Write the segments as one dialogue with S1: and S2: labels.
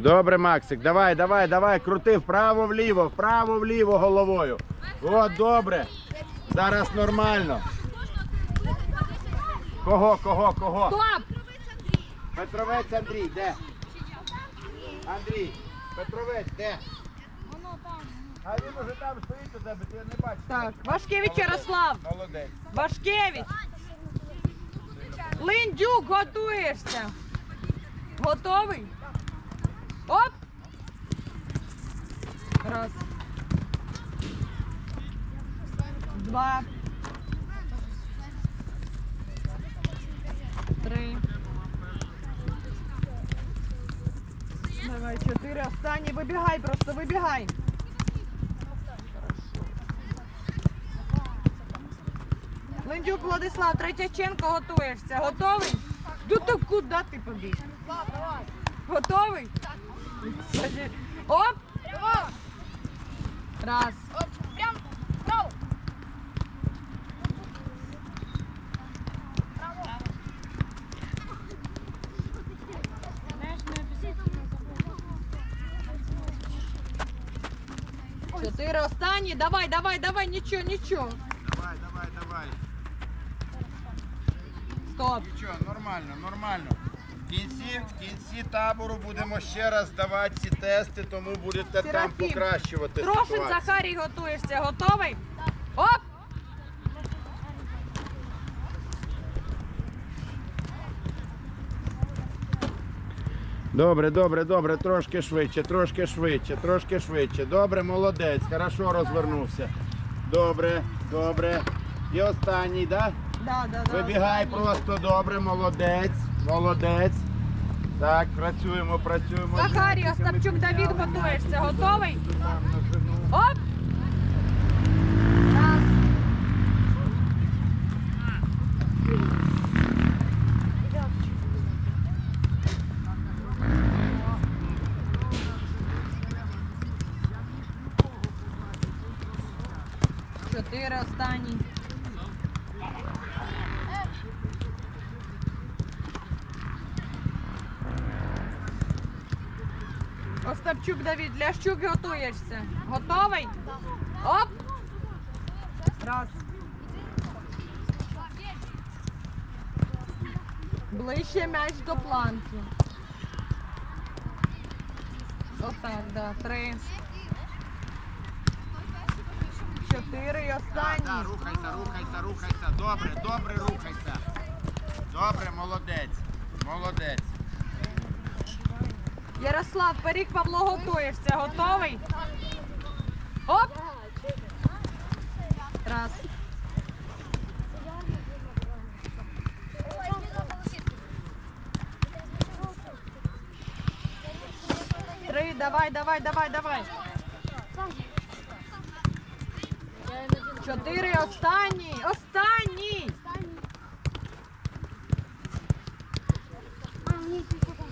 S1: Добре, Максик, давай, давай, давай, крути вправо вліво, вправо вліво головою. От, добре. Зараз нормально. Кого, кого, кого?
S2: Стоп!
S1: Петровець Андрій, де? Андрій, Петровець, де? А він уже там стоїть у тебе, ти не бачиш.
S2: Так, Вашкевич Ярослав.
S1: Молодець.
S2: Вашкевич. Линдюк, готуєшся. Готовий? Оп! Раз. Два. Три. Давай, чотири. Останній. Вибігай просто, вибігай. Линдюк Владислав, Третяченко готуєшся. Готовий? Ну то куди ти побіг? Готовий? Саді- Оп! Раз. Чотири останні. Давай, давай, давай, нічого, нічого.
S1: Давай, давай, давай.
S2: Стоп.
S1: Нічого, нормально, нормально. В кінці, в кінці табору будемо ще раз давати ці тести, тому будете там
S2: Серафім,
S1: покращувати
S2: Трошин
S1: ситуацію.
S2: Захарій готуєшся. Готовий? Оп!
S1: Добре, добре, добре, трошки швидше, трошки швидше, трошки швидше. Добре, молодець, хорошо розвернувся. Добре, добре. І останній, да?
S2: Да, да, да,
S1: Вибігай просто добре, молодець, молодець. Так, працюємо, працюємо.
S2: Захарій, Остапчук Давід готуєшся. Готовий? Оп! Раз. Чотири останні. Остапчук Давід, для щуки готуєшся. Готовий? Оп! Раз. Ближче м'яч до планки. Отак, да. Три. Чотири і
S1: Да,
S2: останній.
S1: рухайся, рухайся, рухайся. Добре, добре, рухайся. Добре, молодець. Молодець.
S2: Ярослав, Перік Павло готуєшся. Готовий? Оп! Раз. Три. Давай, давай, давай, давай. Чотири. Останній. Останній.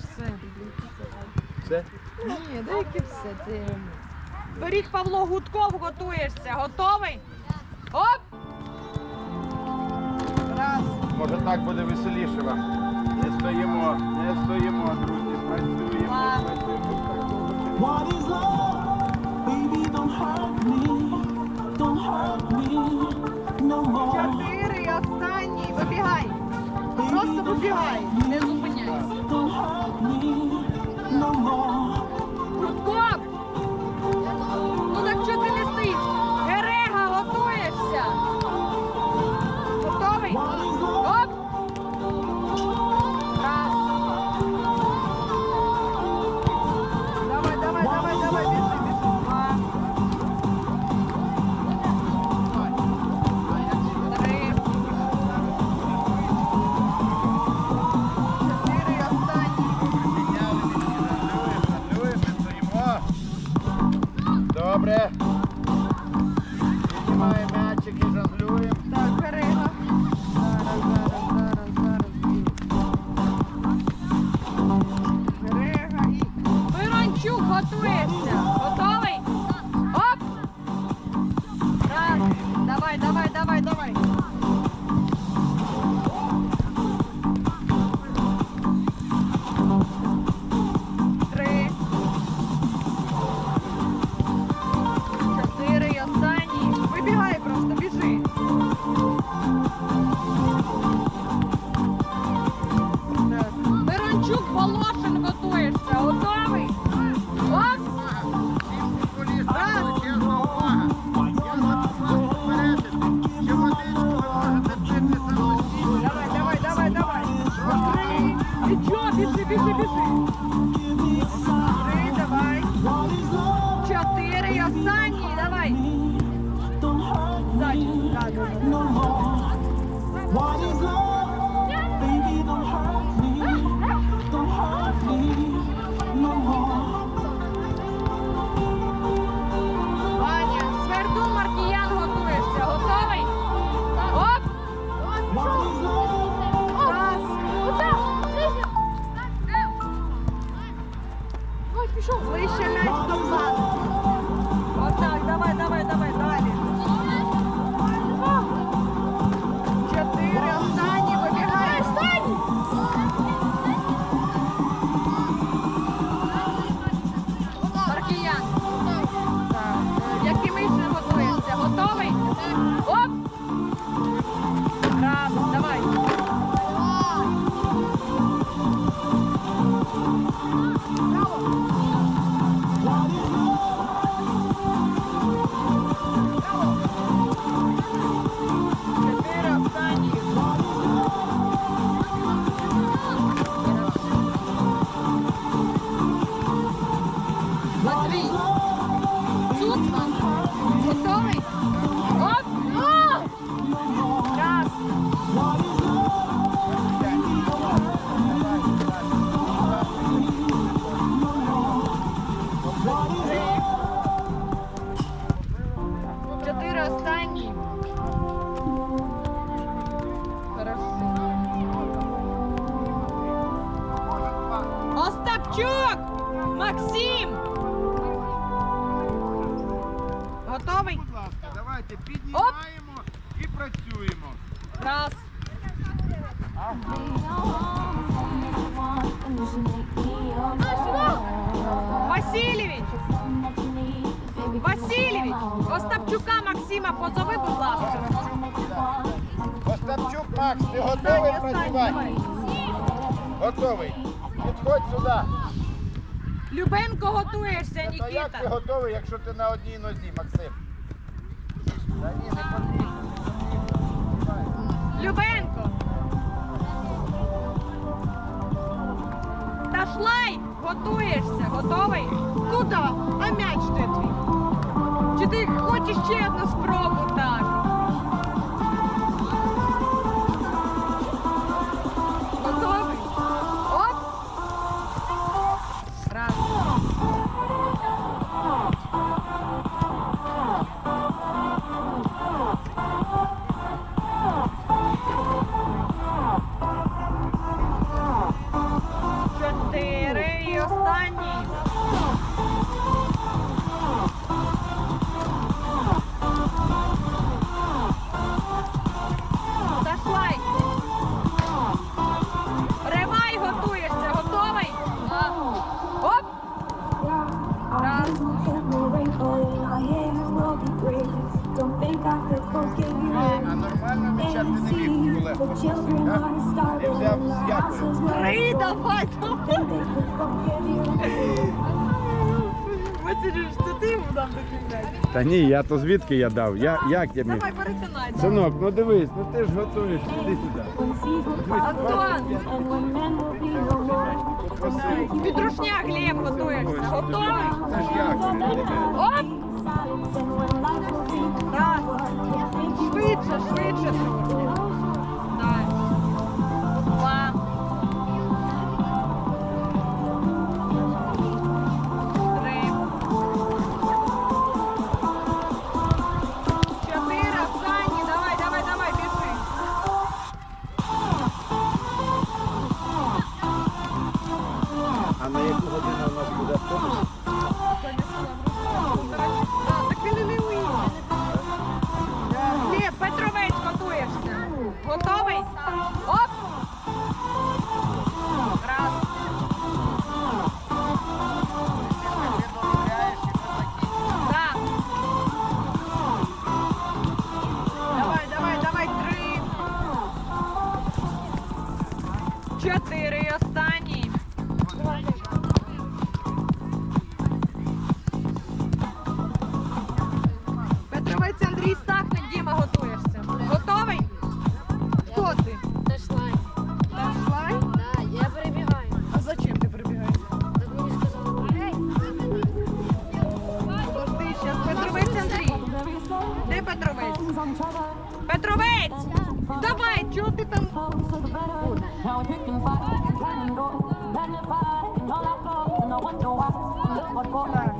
S2: Все.
S1: Все?
S2: Ні, деякі все. Це... Беріг Павло Гудков готуєшся. Готовий? Оп! Раз.
S1: Може так буде веселіше вам. Не стоїмо, не стоїмо, друзі. Працюємо, працюємо.
S3: What is love? Baby, don't hurt me. Don't hurt me no more.
S2: Чотири і останній. Вибігай. Просто вибігай. Не Ти чо? Біжи, біжи, біжи. Васильевич! Васильевич! Остапчука Максима позови, будь ласка.
S1: Остапчук Макс, ти готовий працювати? Готовий. Підходь сюди.
S2: Любенко готуєшся,
S1: Та як ти
S2: Нікіта.
S1: готовий, якщо ти на одній нозі, Максим? Та ні, не потрібно.
S2: Любенко. Ташлай, готуєшся, готовий? Куди? А м'яч де твій? Чи ти хочеш ще одну спробу так? Чотири
S1: Ти
S2: йому дав.
S1: Та ні, я то звідки я дав? Я, як я міг?
S2: Давай, перетинайся.
S1: Синок, ну дивись, ну ти ж готуєш, іди сюди.
S2: Антон,
S1: Попроси.
S2: підрушня Глеб готуєшся. Готовий?
S1: Це ж як?
S2: Оп! Раз. Швидше, швидше трохи.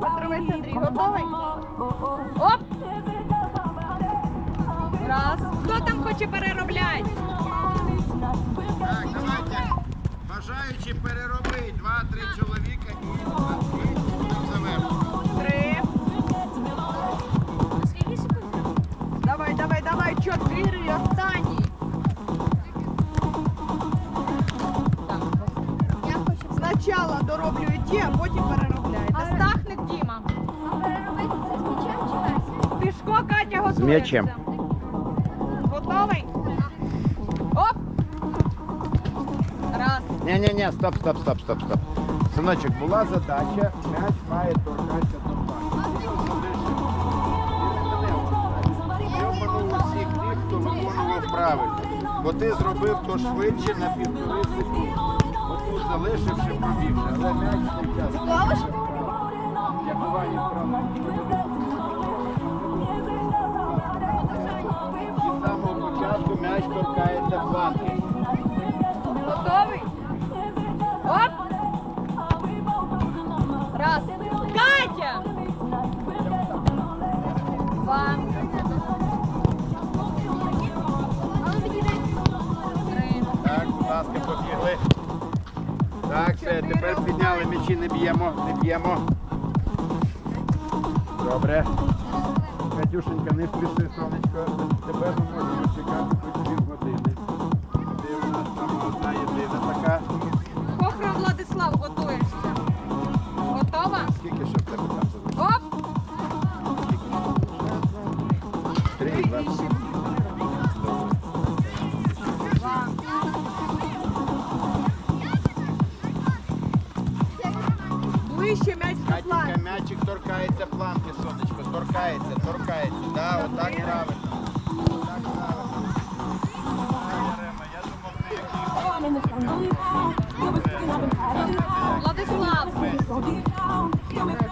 S2: Петровець Андрій, готовий? Оп! Раз. Хто там хоче переробляти?
S1: Так, давайте. Бажаючи переробити м'ячем.
S2: Готовий? Оп! Раз.
S1: Ні-ні-ні, стоп, стоп, стоп, стоп, стоп. Синочок, була задача, м'яч має торкатися до банки. Я обманув усіх тих, хто виконував правильно. Бо ти зробив то швидше на півтори секунди. Отут залишивши пробігти, але м'яч не час. Як Ваня вправо. Торкається планки.
S2: Готовий? Оп! Раз. Катя! Два. Три.
S1: Так, будь ласка, побігли. Так, все, тепер підняли м'ячі, не б'ємо, не б'ємо. Добре. Катюшенька, не спіши, сонечко. Тебе ми можемо чекати одна єдина така.
S2: Хохро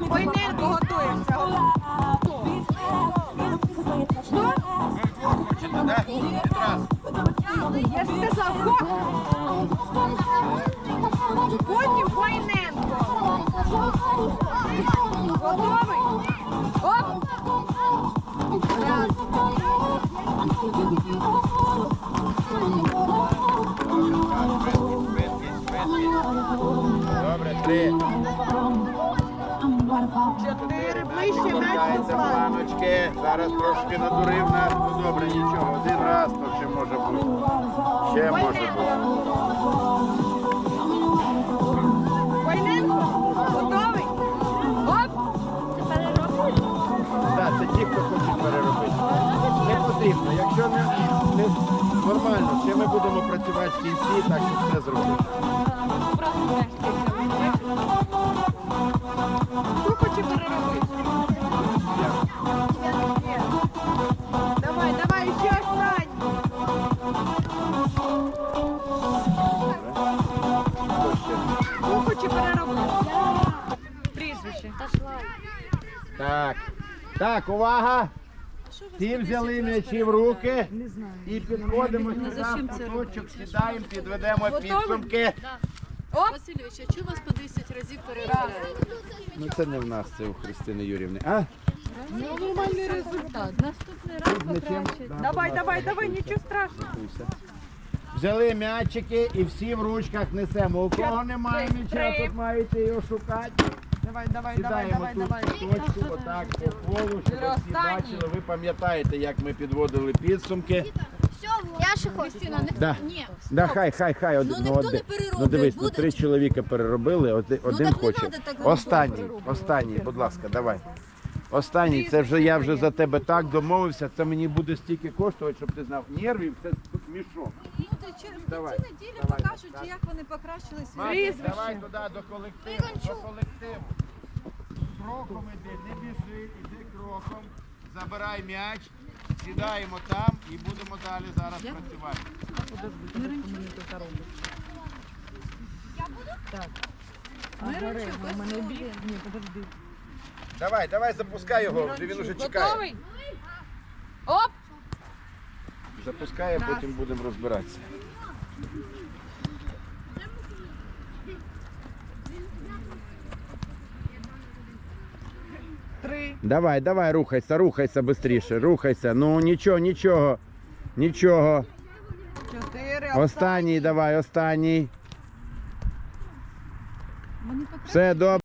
S2: Войненко готуємося. Що?
S1: Хочете, да?
S2: Я ж сказав. Потім Войненко.
S1: Три.
S2: Чотири. Ближче
S1: Торкається планочки. Зараз трошки надурив нас. Ну добре, нічого. Один раз то ще може бути. Ще може бути.
S2: Готовий? Оп!
S1: Так, це ті, хто хочуть переробити. Не потрібно. Якщо не, не нормально, ще ми будемо працювати в кінці, так щоб все зробити. Так, увага! Всі взяли м'ячі в руки і підходимо сюди в куточок, сідаємо, підведемо підсумки.
S4: Васильович, а чого вас по 10 разів переробляють?
S1: Ну це не в нас, це у Христини Юрівни. А?
S4: Нормальний результат. Наступний раз покраще.
S2: Давай, давай, давай, нічого страшного.
S1: Взяли м'ячики і всі в ручках несемо. У кого немає м'яча, тут маєте його шукати.
S2: Давай, давай, давай,
S1: Сідаємо
S2: давай,
S1: тут
S2: давай.
S1: в точку, отак по колу, щоб всі
S2: Останній.
S1: бачили. Ви пам'ятаєте, як ми підводили підсумки.
S4: Я ще хочу. Кристина, не
S1: Да.
S4: Ні.
S1: Да, хай, хай, хай. Один,
S4: ніхто
S1: один.
S4: не перероблює,
S1: Ну дивись, ну
S4: буде
S1: три чоловіка переробили, один, один
S4: так не
S1: хоче.
S4: надо так
S1: Останній,
S4: перероблювати.
S1: останній, будь ласка, давай. Останній, це вже я вже за тебе так домовився, це мені буде стільки коштувати, щоб ти знав. Нервів це тут мішок. Давай,
S4: неділі
S1: давай,
S4: покажуть,
S1: так.
S4: як вони покращили свій.
S1: Мати,
S2: Прізвище.
S1: давай туди до колективу, до колективу. Кроком іди, не біжи, іди кроком, забирай м'яч, сідаємо там і будемо далі зараз працювати. Я буду? Давай, давай, запускай його, вже він уже чекає.
S2: Готовий? Оп!
S1: Запускай, а потім будемо розбиратися. Давай, давай, рухайся, рухайся швидше, рухайся. Ну нічого, нічого, нічого.
S2: Чотири.
S1: Останній, давай, останній. Все добре.